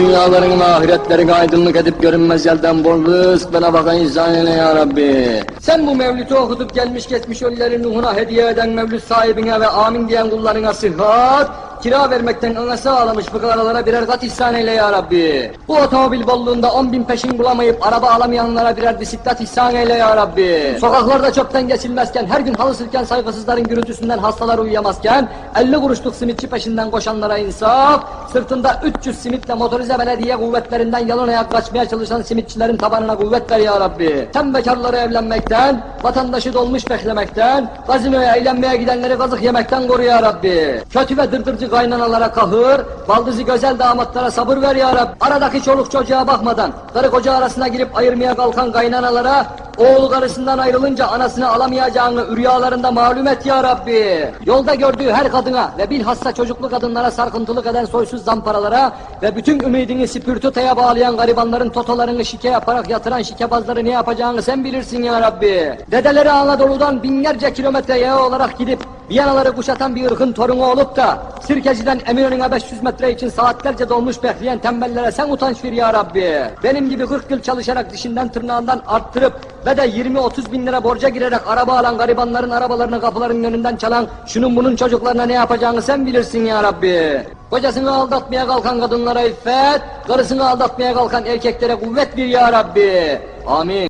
Dünyaların ve ahiretlerin aydınlık edip görünmez yerden bol rızk bana bakan eyle ya Rabbi. Sen bu mevlütü okutup gelmiş geçmiş ölülerin ruhuna hediye eden mevlüt sahibine ve amin diyen kullarına sıhhat, kira vermekten öne sağlamış fıkaralara birer kat ihsan eyle ya Rabbi. Bu otomobil bolluğunda on bin peşin bulamayıp araba alamayanlara birer bisiklet ihsan eyle ya Rabbi. Sokaklarda çöpten geçilmezken, her gün halı sirken saygısızların gürültüsünden hastalar uyuyamazken, 50 kuruşluk simitçi peşinden koşanlara insaf, sırtında 300 simitle motorize belediye kuvvetlerinden yalın ayak kaçmaya çalışan simitçilerin tabanına kuvvet ver ya Rabbi. Sen bekarları evlenmekten, vatandaşı dolmuş beklemekten, gazinoya eğlenmeye gidenleri kazık yemekten koru ya Rabbi. Kötü ve dırdırcı kaynanalara kahır, baldızı güzel damatlara sabır ver ya Rabbi. Aradaki çoluk çocuğa bakmadan, karı koca arasına girip ayırmaya kalkan kaynanalara, oğlu karısından ayrılınca anasını alamayacağını rüyalarında malum et ya Rabbi. Yolda gördüğü her kadına ve bilhassa çocuklu kadınlara sarkıntılık eden soysuz zamparalara ve bütün ümidini spirtutaya bağlayan garibanların totolarını şike yaparak yatıran şikebazları ne yapacağını sen bilirsin ya Rabbi. Dedeleri Anadolu'dan binlerce kilometre yaya olarak gidip Viyanaları kuşatan bir ırkın torunu olup da Sirkeci'den Eminönü'ne 500 metre için saatlerce dolmuş bekleyen tembellere sen utanç ver ya Rabbi. Benim gibi 40 yıl çalışarak dişinden tırnağından arttırıp ve de 20-30 bin lira borca girerek araba alan garibanların arabalarını kapılarının önünden çalan şunun bunun çocuklarına ne yapacağını sen bilirsin ya Rabbi. Kocasını aldatmaya kalkan kadınlara iffet, karısını aldatmaya kalkan erkeklere kuvvet ver ya Rabbi. Amin.